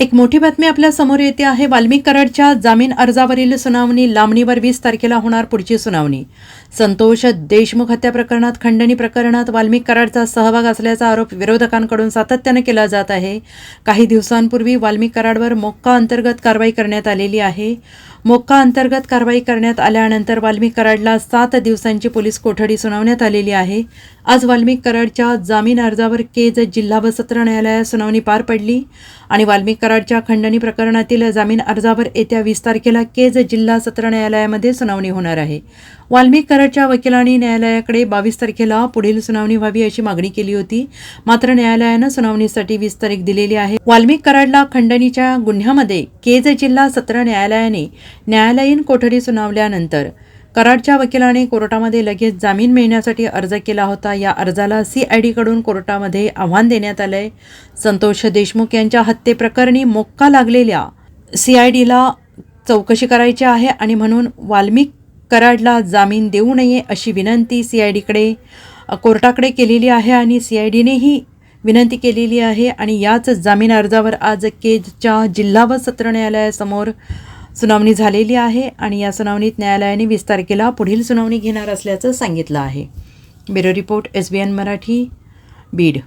एक मोठी बातमी आपल्यासमोर येते आहे. वाल्मिक कराडच्या जामीन अर्जावरील सुनावणी लांबणीवर वीस तारखेला होणार पुढची सुनावणी. संतोष देशमुख हत्या प्रकरणात खंडणी प्रकरणात वाल्मिक कराडचा सहभाग असल्याचा आरोप विरोधकांकडून सातत्याने केला जात आहे. काही दिवसांपूर्वी वाल्मिक कराडवर मोक्का अंतर्गत कारवाई करण्यात आलेली आहे. मोक्का अंतर्गत कारवाई करण्यात आल्यानंतर वाल्मिक कराडला सात दिवसांची पोलीस कोठडी सुनावण्यात आलेली आहे. आज वाल्मिक कराडच्या जामीन अर्जावर केज जिल्हा व सत्र न्यायालयात सुनावणी पार पडली आणि वाल्मिक कराडच्या खंडणी प्रकरणातील जामीन अर्जावर येत्या वीस तारखेला केज जिल्हा सत्र न्यायालयामध्ये सुनावणी होणार आहे. वाल्मिक कराडच्या वकिलांनी न्यायालयाकडे बावीस तारखेला पुढील सुनावणी व्हावी अशी मागणी केली होती. मात्र न्यायालयानं सुनावणीसाठी वीस तारीख दिलेली आहे. वाल्मिक कराडला खंडणीच्या गुन्ह्यामध्ये केज जिल्हा सत्र न्यायालयाने न्यायालयीन कोठडी सुनावल्यानंतर कराडच्या वकिलाने कोर्टामध्ये लगेच जामीन मिळण्यासाठी अर्ज केला होता. या अर्जाला सी आय डीकडून कोर्टामध्ये आव्हान देण्यात आलंय. संतोष देशमुख यांच्या हत्येप्रकरणी मोक्का लागलेल्या सी आय डीला चौकशी करायची आहे आणि म्हणून वाल्मिक कराडला जामीन देऊ नये अशी विनंती सी आय डीकडे कोर्टाकडे केलेली आहे आणि सी आय डीनेही विनंती केलेली आहे. आणि याच जामीन अर्जावर आज केजच्या जिल्हा व सत्र न्यायालयासमोर सुनावणी झालेली आहे आणि या सुनावणीत न्यायालयाने वीस तारखेला पुढील सुनावणी घेणार असल्याचं सांगितलं आहे. Bureau report S B N Marathi Beed.